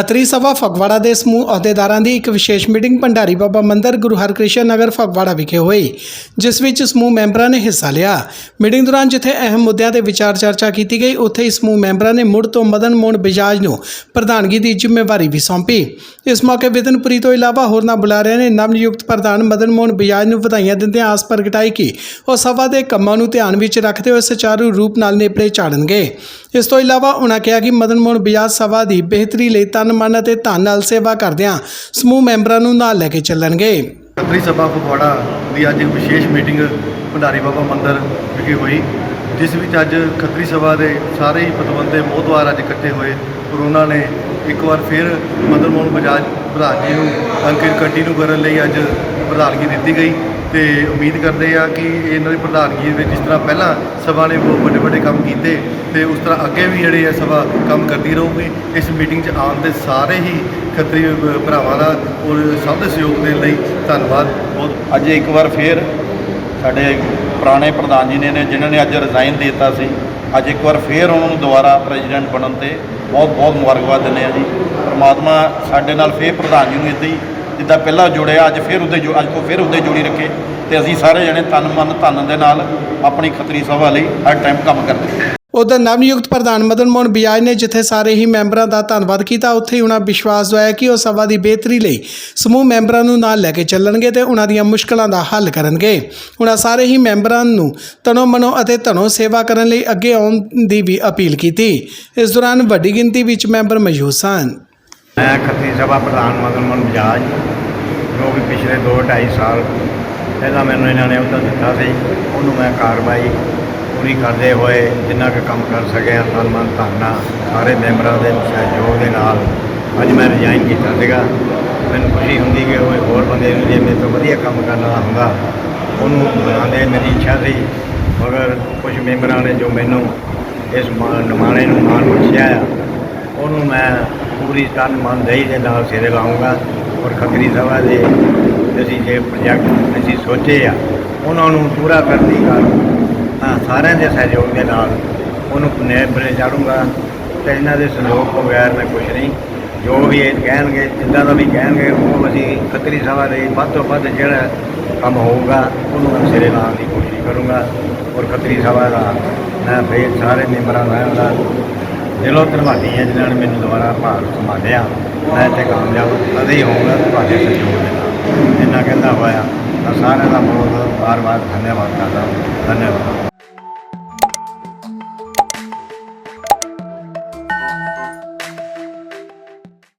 ਖੱਤਰੀ ਸਭਾ ਫਗਵਾੜਾ ਦੇ ਸਮੂਹ ਅਹੁਦੇਦਾਰਾਂ ਦੀ ਇੱਕ ਵਿਸ਼ੇਸ਼ ਮੀਟਿੰਗ ਭੰਡਾਰੀ ਬਾਬਾ ਮੰਦਰ ਗੁਰੂ ਹਰਕ੍ਰਿਸ਼ਨ ਨਗਰ ਫਗਵਾੜਾ ਵਿਖੇ ਹੋਈ, ਜਿਸ ਵਿੱਚ ਸਮੂਹ ਮੈਂਬਰਾਂ ਨੇ ਹਿੱਸਾ ਲਿਆ। ਮੀਟਿੰਗ ਦੌਰਾਨ ਜਿੱਥੇ ਅਹਿਮ ਮੁੱਦਿਆਂ ਤੇ ਵਿਚਾਰ ਚਰਚਾ ਕੀਤੀ ਗਈ, ਉੱਥੇ ਹੀ ਸਮੂਹ ਮੈਂਬਰਾਂ ਨੇ ਮੁੜ ਤੋਂ ਮਦਨ ਮੋਹਨ ਬਜਾਜ ਨੂੰ ਪ੍ਰਧਾਨਗੀ ਦੀ ਜ਼ਿੰਮੇਵਾਰੀ ਵੀ ਸੌਂਪੀ। ਇਸ ਮੌਕੇ ਵਿਦਨਪੁਰੀ ਤੋਂ ਇਲਾਵਾ ਹੋਰਨਾਂ ਬੁਲਾਰਿਆਂ ਨੇ ਨਵਨਿਯੁਕਤ ਪ੍ਰਧਾਨ ਮਦਨ ਮੋਹਨ ਬਜਾਜ ਨੂੰ ਵਧਾਈਆਂ ਦਿੰਦਿਆਂ ਆਸ ਪ੍ਰਗਟਾਈ ਕਿ ਉਹ ਸਭਾ ਦੇ ਕੰਮਾਂ ਨੂੰ ਧਿਆਨ ਵਿੱਚ ਰੱਖਦੇ ਹੋਏ ਸੁਚਾਰੂ ਰੂਪ ਨਾਲ ਨੇਪਰੇ ਚਾੜਨਗੇ। ਇਸ ਤੋਂ ਇਲਾਵਾ ਉਨ੍ਹਾਂ ਕਿਹਾ ਕਿ ਮਦਨ ਮੋਹਨ ਬਜਾਜ ਸਭਾ ਦੀ ਬਿਹਤਰੀ ਲਈ ਤਨ ਮਨ ਅਤੇ ਧਨ ਨਾਲ ਸੇਵਾ ਕਰਦਿਆਂ ਸਮੂਹ ਮੈਂਬਰਾਂ ਨੂੰ ਨਾਲ ਲੈ ਕੇ ਚੱਲਣਗੇ। ਖੱਤਰੀ ਸਭਾ ਫਗਵਾੜਾ ਦੀ ਅੱਜ ਇੱਕ ਵਿਸ਼ੇਸ਼ ਮੀਟਿੰਗ ਭੰਡਾਰੀ ਬਾਬਾ ਮੰਦਿਰ ਵਿਖੇ ਹੋਈ, ਜਿਸ ਵਿੱਚ ਅੱਜ ਖੱਤਰੀ ਸਭਾ ਦੇ ਸਾਰੇ ਹੀ ਪਤਵੰਤੇ ਮੋਹਦਵਾਰ ਅੱਜ ਇਕੱਠੇ ਹੋਏ। ਔਰ ਉਹਨਾਂ ਨੇ ਇੱਕ ਵਾਰ ਫਿਰ ਮਦਨ ਮੋਹਨ ਬਜਾਜ ਪ੍ਰਧਾਨ ਜੀ ਨੂੰ ਅੰਕਿਤ ਕੰਟੀਨਿਊ ਕਰਨ ਲਈ ਅੱਜ ਪ੍ਰਧਾਨਗੀ ਦਿੱਤੀ ਗਈ। ਤੇ ਉਮੀਦ ਕਰਦੇ ਆ ਕਿ ਇਹਨਾਂ ਦੀ ਪ੍ਰਧਾਨਗੀ ਵਿੱਚ ਜਿਸ ਤਰ੍ਹਾਂ ਪਹਿਲਾਂ ਸਭਾ ਨੇ ਬਹੁਤ ਵੱਡੇ ਵੱਡੇ ਕੰਮ ਕੀਤੇ ਤੇ ਉਸ ਤਰ੍ਹਾਂ ਅੱਗੇ ਵੀ ਜਿਹੜੇ ਆ ਸਭਾ ਕੰਮ ਕਰਦੀ ਰਹੂਗੀ, ਇਸ ਮੀਟਿੰਗ 'ਚ ਆਉਣ ਦੇ ਸਾਰੇ ਹੀ ਖੱਤਰੀ ਭਰਾਵਾਂ ਦਾ ਔਰ ਸਭ ਦੇ ਸਹਿਯੋਗ ਦੇਣ ਲਈ ਧੰਨਵਾਦ। ਬਹੁਤ ਅੱਜ ਇੱਕ ਵਾਰ ਫੇਰ ਸਾਡੇ ਪੁਰਾਣੇ ਪ੍ਰਧਾਨ ਜੀ ਨੇ ਜਿਨ੍ਹਾਂ ਨੇ ਅੱਜ ਰਿਜ਼ਾਈਨ ਦੇ ਦਿੱਤਾ ਸੀ, ਅੱਜ ਇੱਕ ਵਾਰ ਫੇਰ ਉਹਨਾਂ ਨੂੰ ਦੁਬਾਰਾ ਪ੍ਰੈਜ਼ੀਡੈਂਟ ਬਣਨ ਤੇ ਬਹੁਤ ਬਹੁਤ ਮੁਬਾਰਕਬਾਦ ਦਿੰਦੇ ਆ ਜੀ। ਪਰਮਾਤਮਾ ਸਾਡੇ ਨਾਲ ਫੇਰ ਪ੍ਰਧਾਨ ਜੀ ਨੂੰ ਇੱਦਾਂ ਹੀ ਜਿੱਦਾਂ ਪਹਿਲਾਂ ਜੁੜਿਆ, ਅੱਜ ਫੇਰ ਉਹਦੇ ਜੋ ਅੱਜ ਤੋਂ ਫੇਰ ਉਹਦੇ ਜੋੜੀ ਰੱਖੇ ਤੇ ਅਸੀਂ ਸਾਰੇ ਜਣੇ ਤਨ ਮਨ ਧਨ ਦੇ ਨਾਲ ਆਪਣੀ ਖੱਤਰੀ ਸਭਾ ਲਈ ਹਰ ਟਾਈਮ ਕੰਮ ਕਰਦੇ ਹਾਂ ਉਧਰ ਨਵਨਿਯੁਕਤ ਪ੍ਰਧਾਨ ਮਦਨ ਮੋਹਨ ਬਿਆਜ ਨੇ ਜਿੱਥੇ ਸਾਰੇ ਹੀ ਮੈਂਬਰਾਂ ਦਾ ਧੰਨਵਾਦ ਕੀਤਾ, ਉੱਥੇ ਹੀ ਉਹਨਾਂ ਵਿਸ਼ਵਾਸ ਦਵਾਇਆ ਕਿ ਉਹ ਸਭਾ ਦੀ ਬਿਹਤਰੀ ਲਈ ਸਮੂਹ ਮੈਂਬਰਾਂ ਨੂੰ ਨਾਲ ਲੈ ਕੇ ਚੱਲਣਗੇ ਤੇ ਉਹਨਾਂ ਦੀਆਂ ਮੁਸ਼ਕਲਾਂ ਦਾ ਹੱਲ ਕਰਨਗੇ। ਉਹਨਾਂ ਸਾਰੇ ਹੀ ਮੈਂਬਰਾਂ ਨੂੰ ਤਨੋ ਮਨੋ ਅਤੇ ਧਨੋ ਸੇਵਾ ਕਰਨ ਲਈ ਅੱਗੇ ਆਉਣ ਦੀ ਵੀ ਅਪੀਲ ਕੀਤੀ। ਇਸ ਦੌਰਾਨ ਵੱਡੀ ਗਿਣਤੀ ਵਿੱਚ ਮੈਂਬਰ ਮੌਜੂਦ ਸਨ। ਮੈਂ ਖੱਤਰੀ ਸਭਾ ਪ੍ਰਧਾਨ ਮਦਨ ਮੋਹਨ ਬਜਾਜ, ਜੋ ਕਿ ਪਿਛਲੇ 2.5 ਸਾਲ ਪਹਿਲਾਂ ਮੈਨੂੰ ਇਹਨਾਂ ਨੇ ਅਹੁਦਾ ਦਿੱਤਾ ਸੀ, ਉਹਨੂੰ ਮੈਂ ਕਾਰਵਾਈ ਪੂਰੀ ਕਰਦੇ ਹੋਏ ਜਿੰਨਾ ਕੁ ਕੰਮ ਕਰ ਸਕਿਆ, ਤਨ ਮਨ ਧਨ ਸਾਰੇ ਮੈਂਬਰਾਂ ਦੇ ਸਹਿਯੋਗ ਦੇ ਨਾਲ ਅੱਜ ਮੈਂ ਰਿਜ਼ਾਈਨ ਕੀਤਾ ਸੀਗਾ। ਮੈਨੂੰ ਖੁਸ਼ੀ ਹੁੰਦੀ ਕਿ ਉਹ ਹੋਰ ਬੰਦੇ ਨੂੰ ਜੇ ਮੇਰੇ ਤੋਂ ਵਧੀਆ ਕੰਮ ਕਰਨ ਵਾਲਾ ਹੁੰਦਾ, ਉਹਨੂੰ ਬਣਾਉਂਦੇ ਮੇਰੀ ਇੱਛਾ ਸੀ। ਮਗਰ ਕੁਝ ਮੈਂਬਰਾਂ ਨੇ ਜੋ ਮੈਨੂੰ ਇਸ ਮਾਣ ਨਿਮਾਣੇ ਨੂੰ ਮਾਣ ਬਖਸ਼ਿਆ ਆ, ਉਹਨੂੰ ਮੈਂ ਪੂਰੀ ਤਨ ਮਨ ਦਈ ਦੇ ਨਾਲ ਸਿਰੇ ਲਾਉਂਗਾ ਔਰ ਖੱਤਰੀ ਸਭਾ ਦੇ ਅਸੀਂ ਜੇ ਪ੍ਰੋਜੈਕਟ ਅਸੀਂ ਸੋਚੇ ਆ, ਉਹਨਾਂ ਨੂੰ ਪੂਰਾ ਕਰਨ ਦੀ ਗੱਲ। ਸਾਰਿਆਂ ਦੇ ਸਹਿਯੋਗ ਦੇ ਨਾਲ ਉਹਨੂੰ ਨੇਪਰੇ ਚਾੜੂੰਗਾ ਤੇ ਇਹਨਾਂ ਦੇ ਸਹਿਯੋਗ ਤੋਂ ਬਗੈਰ ਮੈਂ ਕੁਝ ਨਹੀਂ। ਜੋ ਵੀ ਇਹ ਕਹਿਣਗੇ, ਜਿੱਦਾਂ ਦਾ ਵੀ ਕਹਿਣਗੇ, ਉਹ ਅਸੀਂ ਖੱਤਰੀ ਸਭਾ ਦੇ ਵੱਧ ਤੋਂ ਵੱਧ ਜਿਹੜਾ ਕੰਮ ਹੋਊਗਾ, ਉਹਨੂੰ ਮੈਂ ਸਿਰੇ ਲਾਉਣ ਦੀ ਕੋਸ਼ਿਸ਼ ਕਰੂੰਗਾ। ਔਰ ਖੱਤਰੀ ਸਭਾ ਦਾ ਮੈਂ ਫਿਰ ਸਾਰੇ ਮੈਂਬਰਾਂ ਦਾ ਦਿਲੋਂ ਧੰਨਵਾਦੀ ਹੈ ਜਿਨ੍ਹਾਂ ਨੇ ਮੈਨੂੰ ਦੁਬਾਰਾ ਭਾਰ ਸੰਭਾਲਿਆ। ਮੈਂ ਤੇ ਕਾਮਯਾਬ ਕਦੇ ਹੀ ਹੋਊਗਾ ਤੁਹਾਡੇ ਸਹਿਯੋਗ ਦੇ ਨਾਲ। ਇੰਨਾ ਕਹਿੰਦਾ ਹੋਇਆ, ਤਾਂ ਸਾਰਿਆਂ ਦਾ ਬਹੁਤ ਵਾਰ-ਵਾਰ ਧੰਨਵਾਦ ਕਰਦਾ ਧੰਨਵਾਦ।